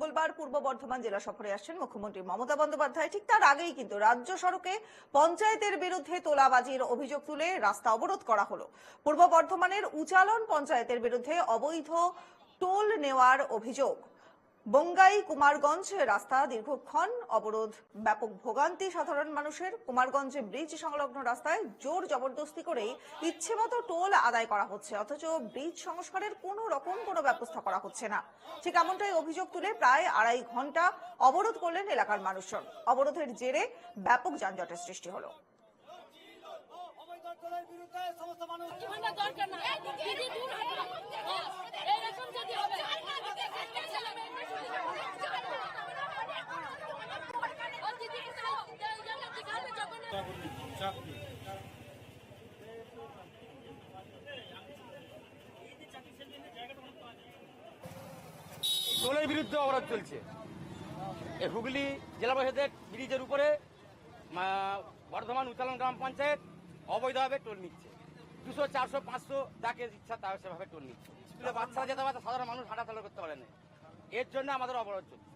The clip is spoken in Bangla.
মঙ্গলবার পূর্ব বর্ধমান জেলা সফরে আসছেন মুখ্যমন্ত্রী মমতা বন্দ্যোপাধ্যায়। ঠিক তার আগেই কিন্তু রাজ্য সড়কে পঞ্চায়েতের বিরুদ্ধে তোলাবাজির অভিযোগ তুলে রাস্তা অবরোধ করা হলো। পূর্ব বর্ধমানের উচালন পঞ্চায়েতের বিরুদ্ধে অবৈধ টোল নেওয়ার অভিযোগ। বঙ্গাই কুমারগঞ্জ রাস্তা দীর্ঘক্ষণ অবরোধ ব্যাপক ভোগান্তি সাধারণ মানুষের কুমারগঞ্জ ব্রিজ সংলগ্ন রাস্তায় জোর জবরদস্তি করেই ইচ্ছে মতো টোল আদায় করা হচ্ছে অথচ ব্রিজ সংস্কারের কোনো রকম কোনো ব্যবস্থা করা হচ্ছে না ঠিক এমনটাই অভিযোগ তুলে প্রায় আড়াই ঘণ্টা অবরোধ করলেন এলাকার মানুষজন অবরোধের জেরে ব্যাপক যানজটের সৃষ্টি হলো যখন টোলের বিরুদ্ধে অবরোধ চলছে। হুগলি জেলা পরিষদের ব্রিজের উপরে বর্ধমান উত্তালন গ্রাম পঞ্চায়েত অবৈধভাবে টোল নিচ্ছে। দুশো, চারশো, পাঁচশো, যাকে ইচ্ছা তা সেভাবে টোল নিচ্ছে। স্কুলে বাচ্চারা যেতে পারে, সাধারণ মানুষ হাঁটাচলা করতে পারে না। এর জন্য আমাদের অবরোধ চলছে।